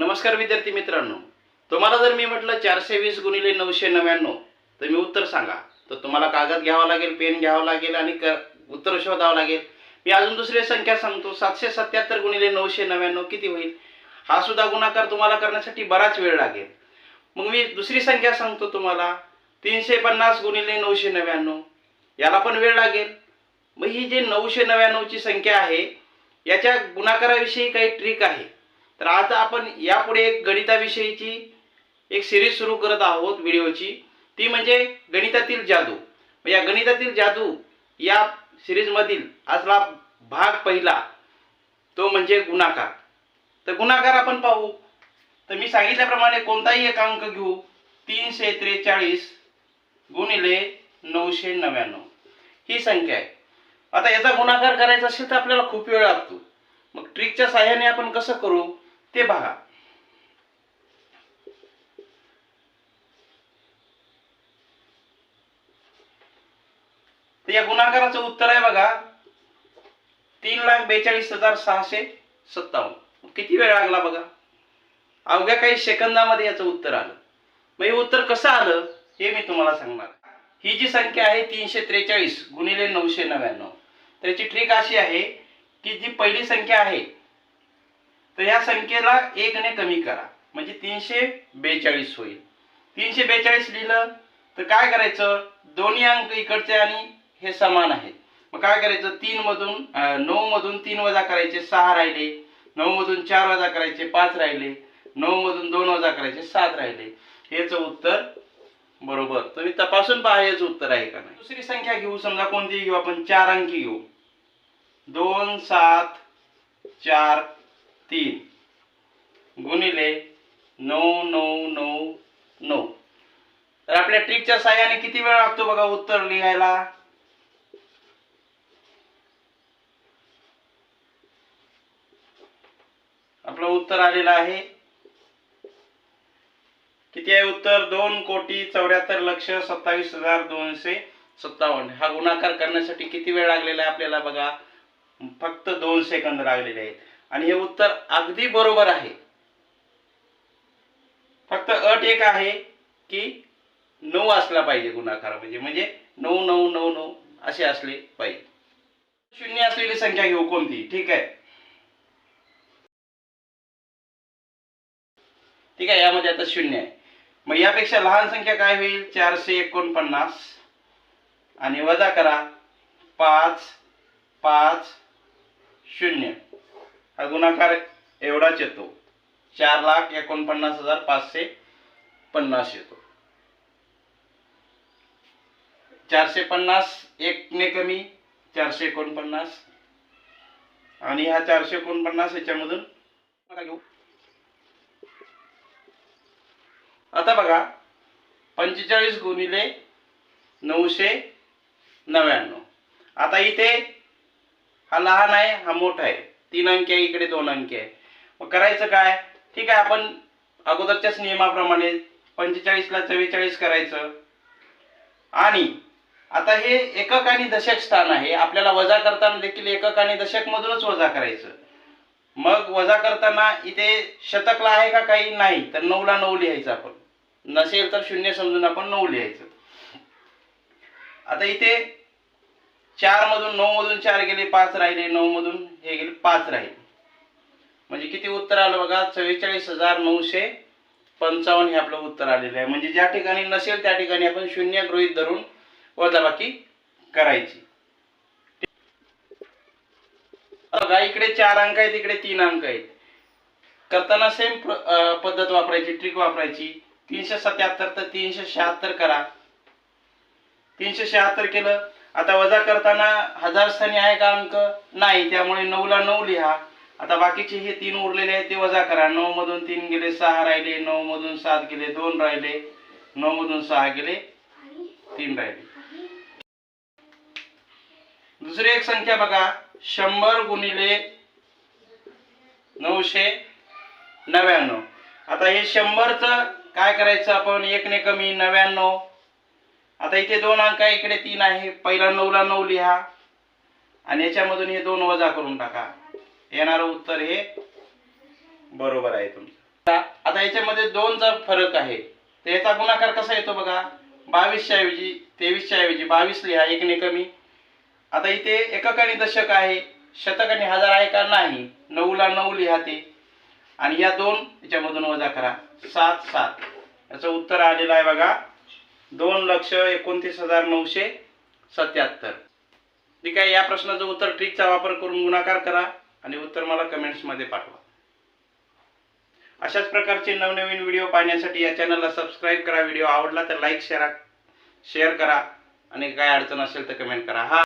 नमस्कार विद्यार्थी मित्रांनो. तुम्हाला जर मी म्हटलं चारशे वीस गुणिले नऊशे नव्याण्णव तर मी उत्तर सांगा. तर तुम्हाला कागद घ्यावा लागेल पेन घ्यावं लागेल आणि क उत्तर शोधावं लागेल. मी अजून दुसरी संख्या सांगतो. सातशे सत्याहत्तर गुणिले नऊशे नव्याण्णव किती होईल? हा सुद्धा गुणाकार तुम्हाला करण्यासाठी बराच वेळ लागेल. मग मी दुसरी संख्या सांगतो तुम्हाला. तीनशे पन्नास गुणिले नऊशे नव्याण्णव. याला पण वेळ लागेल. मग ही जी नऊशे नव्याण्णवची संख्या आहे याच्या गुणाकाराविषयी काही ट्रिक आहे. तर आता आपण यापुढे एक गणिताविषयीची एक सिरीज सुरू करत आहोत व्हिडिओची. ती म्हणजे गणितातील जादू. मग या गणितातील जादू या सिरीजमधील आजला भाग पहिला तो म्हणजे गुणाकार. तर गुणाकार आपण पाहू. तर मी सांगितल्याप्रमाणे कोणताही एक अंक घेऊ तीनशे त्रेचाळीस गुणिले नऊशे नव्याण्णव. ही संख्या आहे. आता याचा गुणाकार करायचा असेल तर आपल्याला खूप वेळ लागतो. मग ट्रिकच्या साह्याने आपण कसं करू? ते बघा. तर या गुणाकाराचं उत्तर आहे बघा. तीन लाख बेचाळीस हजार सहाशे सत्तावन्न. किती वेळ लागला बघा? अवघ्या काही सेकंदामध्ये याचं उत्तर आलं. मग हे उत्तर कसं आलं? हे मी तुम्हाला सांगणार. ही जी संख्या आहे तीनशे त्रेचाळीस गुणिले नऊशे नव्याण्णव. त्याची ट्रिक अशी आहे की जी पहिली संख्या आहे तर या संख्येला एकने कमी करा. म्हणजे तीनशे बेचाळीस होईल. तीनशे बेचाळीस लिहिलं तर काय करायचं? दोन्ही अंक इकडचे आणि हे समान आहेत. मग काय करायचं? तीन मधून नऊ मधून तीन वजा करायचे सहा राहिले. नऊ मधून चार वजा करायचे पाच राहिले. नऊ मधून दोन वजा करायचे सात राहिले. हेच उत्तर बरोबर. तुम्ही तपासून पहा हेच उत्तर आहे का नाही. दुसरी संख्या घेऊ. समजा कोणती घेऊ. आपण चार अंकी घेऊ. दोन सात चार तीन. गुणिले नऊ नऊ नऊ नऊ. तर आपल्या ट्रिकच्या साह्याने किती वेळ लागतो बघा उत्तर लिहायला? आपलं उत्तर आलेलं आहे. किती आहे उत्तर? दोन कोटी चौऱ्याहत्तर लक्ष सत्तावीस हजार दोनशे सत्तावन्न. हा गुणाकार करण्यासाठी किती वेळ लागलेला आहे आपल्याला बघा? फक्त दोन सेकंद लागलेले आहेत. आणि हे उत्तर अगदी बरोबर आहे. फक्त अट एक आहे की नऊ असला पाहिजे गुणाकार म्हणजे म्हणजे नऊ नऊ नऊ नऊ असे असले पाहिजे. शून्य असलेली संख्या घेऊ कोणती? ठीक आहे. ठीक आहे यामध्ये आता शून्य आहे. मग यापेक्षा लहान संख्या काय होईल? चारशे एकोणपन्नास. आणि वजा करा. पाच पाच शून्य. हा गुणाकार एवढाच येतो. चार लाख एकोणपन्नास हजार पाचशे पन्नास येतो. चारशे पन्नास एकने कमी चारशे एकोणपन्नास. आणि हा चारशे एकोणपन्नास याच्यामधून बघा घेऊ. आता बघा पंचेचाळीस गुणिले नऊशे नव्याण्णव. आता इथे हा लहान आहे हा मोठा आहे. तीन अंकी आहे इकडे दोन अंकी आहे. मग करायचं काय? ठीक आहे आपण अगोदरच्याच नियमाप्रमाणे पंचेचाळीसला चव्वेचाळीस करायचं. आणि आता हे एकक आणि दशक स्थान आहे. आपल्याला वजा करताना देखील एकक आणि दशक मधूनच वजा करायचं. मग वजा करताना इथे शतकला आहे का काही नाही तर नऊला नऊ लिहायचं आपण. नसेल तर शून्य समजून आपण नऊ लिहायचं. आता इथे चार मधून नऊ मधून चार गेले पाच राहिले नऊ मधून हे गेले पाच राहिले. म्हणजे किती उत्तर आलं बघा? चव्वेचाळीस हजार नऊशे पंचावन्न हे आपलं उत्तर आलेलं आहे. म्हणजे ज्या ठिकाणी नसेल त्या ठिकाणी आपण शून्य गृहीत धरून वजाबाकी करायची. बघा इकडे चार अंक आहेत इकडे तीन अंक आहेत. करताना सेम पद्धत वापरायची ट्रिक वापरायची. तीनशे सत्याहत्तर तर तीनशे शहात्तर करा. तीनशे शहात्तर केलं आता वजा करताना हजार स्थानी आहे का अंक? नाही त्यामुळे नऊला नऊ लिहा. आता बाकीचे हे तीन उरलेले आहेत ते वजा करा. नऊ मधून तीन गेले सहा राहिले नऊ मधून सात गेले दोन राहिले नऊ मधून सहा गेले तीन राहिले. दुसरी एक संख्या बघा. शंभर गुणिले नऊशे नव्याण्णव. आता हे शंभरचं काय करायचं आपण? एकने कमी नव्याण्णव. आता इथे दोन अंक आहे इकडे तीन आहे. पहिला नऊला नऊ लिहा. आणि याच्यामधून हे दोन वजा करून टाका. येणारं उत्तर हे बरोबर आहे तुमचं. आता याच्यामध्ये दोनचा फरक आहे. तर याचा गुणाकार कसा येतो बघा? बावीसच्या ऐवजी तेवीसच्या ऐवजी बावीस लिहा एकने कमी. आता इथे एकक आणि दशक आहे. शतक आणि हजार आहे का नाही? नऊला नऊ लिहा ते. आणि या दोन याच्यामधून वजा करा. सात सात. याचं उत्तर आलेलं आहे बघा. दोन लक्ष एकोणतीस हजार नऊशे सत्याहत्तर. ठीक आहे या प्रश्नाचं उत्तर ट्रिकचा वापर करून गुणाकार करा आणि उत्तर मला कमेंट्समध्ये पाठवा. अशाच प्रकारचे नवनवीन व्हिडिओ पाहण्यासाठी या चॅनलला सबस्क्राईब करा. व्हिडिओ आवडला तर लाईक शेअर शेअर करा आणि काय अडचण असेल तर कमेंट करा. हा